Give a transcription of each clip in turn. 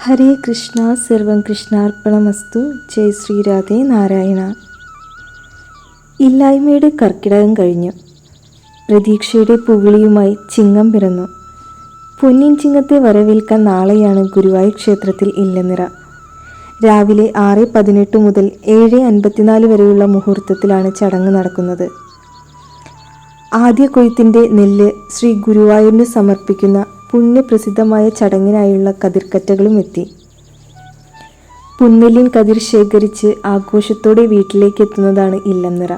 ഹരേ കൃഷ്ണ സർവം കൃഷ്ണാർപ്പണമസ്തു. ജയ് ശ്രീരാധേ നാരായണ. ഇല്ലായ്മയുടെ കർക്കിടകം കഴിഞ്ഞു. പ്രതീക്ഷയുടെ പുകിളിയുമായി ചിങ്ങം പിറന്നു. പൊന്നിൻ ചിങ്ങത്തെ വരവേൽക്കാൻ നാളെയാണ് ഗുരുവായൂർ ക്ഷേത്രത്തിൽ ഇല്ലനിറ. രാവിലെ ആറ് പതിനെട്ട് മുതൽ ഏഴ് അൻപത്തിനാല് വരെയുള്ള മുഹൂർത്തത്തിലാണ് ചടങ്ങ് നടക്കുന്നത്. ആദ്യ കൊയ്ത്തിന്റെ നെല്ല് ശ്രീ ഗുരുവായൂരിന് സമർപ്പിക്കുന്ന പുണ്യപ്രസിദ്ധമായ ചടങ്ങിനായുള്ള കതിർക്കറ്റകളും എത്തി. പുന്നലിൻ കതിർ ശേഖരിച്ച് ആഘോഷത്തോടെ വീട്ടിലേക്ക് എത്തുന്നതാണ് ഇല്ലംനിറ.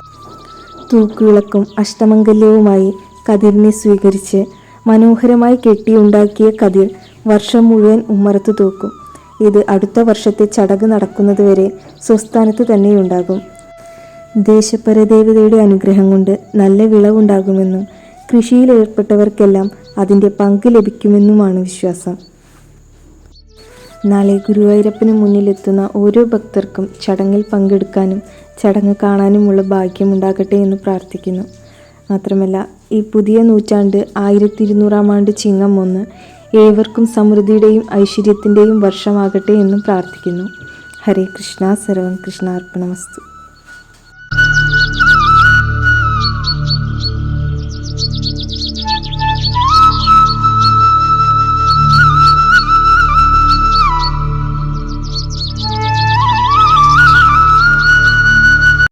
തൂക്കുവിളക്കും അഷ്ടമംഗല്യവുമായി കതിരിനെ സ്വീകരിച്ച് മനോഹരമായി കെട്ടിയുണ്ടാക്കിയ കതിർ വർഷം മുഴുവൻ ഉമ്മറത്ത് തൂക്കും. ഇത് അടുത്ത വർഷത്തെ ചടങ്ങ് നടക്കുന്നതുവരെ സ്വസ്ഥാനത്ത് തന്നെയുണ്ടാകും. ദേശപരദേവതയുടെ അനുഗ്രഹം കൊണ്ട് നല്ല വിളവുണ്ടാകുമെന്നും കൃഷിയിൽ ഏർപ്പെട്ടവർക്കെല്ലാം അതിന്റെ പങ്ക് ലഭിക്കുമെന്നുമാണ് വിശ്വാസം. നാളെ ഗുരുവായൂരപ്പന് മുന്നിലെത്തുന്ന ഓരോ ഭക്തർക്കും ചടങ്ങിൽ പങ്കെടുക്കാനും ചടങ്ങ് കാണാനുമുള്ള ഭാഗ്യമുണ്ടാകട്ടെ എന്ന് പ്രാർത്ഥിക്കുന്നു. മാത്രമല്ല ഈ പുതിയ നൂറ്റാണ്ട് ആയിരത്തി ഇരുന്നൂറാം ആണ്ട് ചിങ്ങം ഒന്ന് ഏവർക്കും സമൃദ്ധിയുടെയും ഐശ്വര്യത്തിന്റെയും വർഷമാകട്ടെ എന്നും പ്രാർത്ഥിക്കുന്നു. ഹരേ കൃഷ്ണ. സർവം കൃഷ്ണാർപ്പണമസ്തു.